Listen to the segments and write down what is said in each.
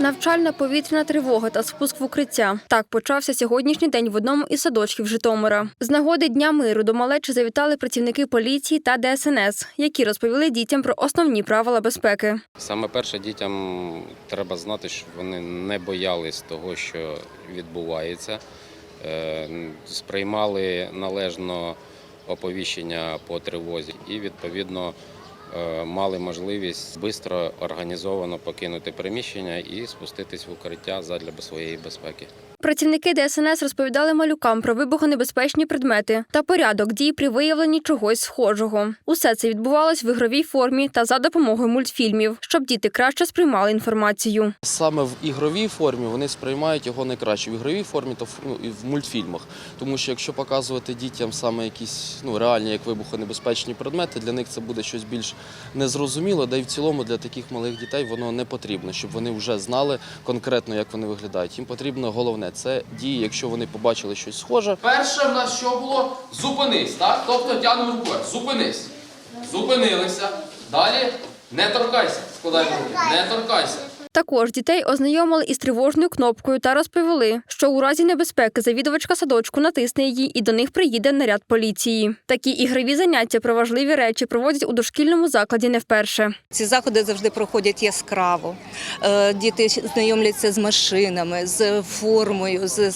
Навчальна повітряна тривога та спуск в укриття. Так почався сьогоднішній день в одному із садочків Житомира. З нагоди Дня миру до малечі завітали працівники поліції та ДСНС, які розповіли дітям про основні правила безпеки. Саме перше дітям треба знати, щоб вони не боялись того, що відбувається, е, сприймали належно оповіщення по тривозі і відповідно мали можливість швидко організовано покинути приміщення і спуститись в укриття задля своєї безпеки. Працівники ДСНС розповідали малюкам про вибухонебезпечні предмети та порядок дій при виявленні чогось схожого. Усе це відбувалось в ігровій формі та за допомогою мультфільмів, щоб діти краще сприймали інформацію. Саме в ігровій формі вони сприймають його найкраще. В ігровій формі то в- ну, і в мультфільмах. Тому що якщо показувати дітям саме якісь ну, реальні, як вибухонебезпечні предмети, для них це буде щось більш незрозуміло, да й в цілому для таких малих дітей воно не потрібно, щоб вони вже знали конкретно, як вони виглядають. Їм потрібно головне це дії, якщо вони побачили щось схоже. Перше в нас що було? Зупинись, так? Тобто тягнемо рукою. Зупинись. Зупинилися. Далі не торкайся. Складай руки. Не торкайся. Також дітей ознайомили із тривожною кнопкою та розповіли, що у разі небезпеки завідувачка садочку натисне її і до них приїде наряд поліції. Такі ігрові заняття про важливі речі проводять у дошкільному закладі не вперше. Ці заходи завжди проходять яскраво. Е, Діти знайомляться з машинами, з формою, з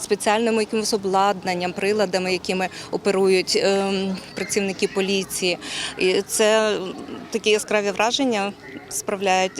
спеціальним якимось обладнанням, приладами, якими оперують ем, працівники поліції. І це такі яскраві враження справляють,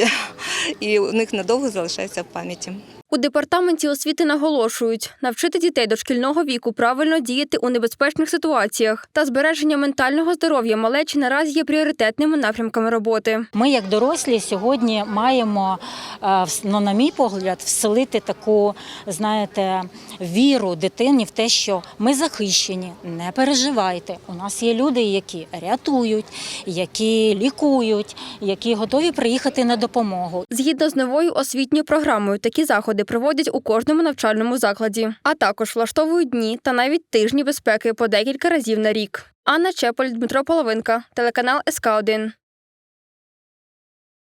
і у них надовго залишається в пам'яті. У департаменті освіти наголошують, навчити дітей дошкільного віку правильно діяти у небезпечних ситуаціях та збереження ментального здоров'я малечі наразі є пріоритетними напрямками роботи. Ми, як дорослі, сьогодні маємо, е, ну, на мій погляд, вселити таку, знаєте, віру дитині в те, що ми захищені, не переживайте. У нас є люди, які рятують, які лікують, які готові приїхати на допомогу. Згідно з новою освітньою програмою, такі заходи проводять у кожному навчальному закладі, а також влаштовують дні та навіть тижні безпеки по декілька разів на рік. Анна Чеполь, Дмитро Половинка, телеканал СК 1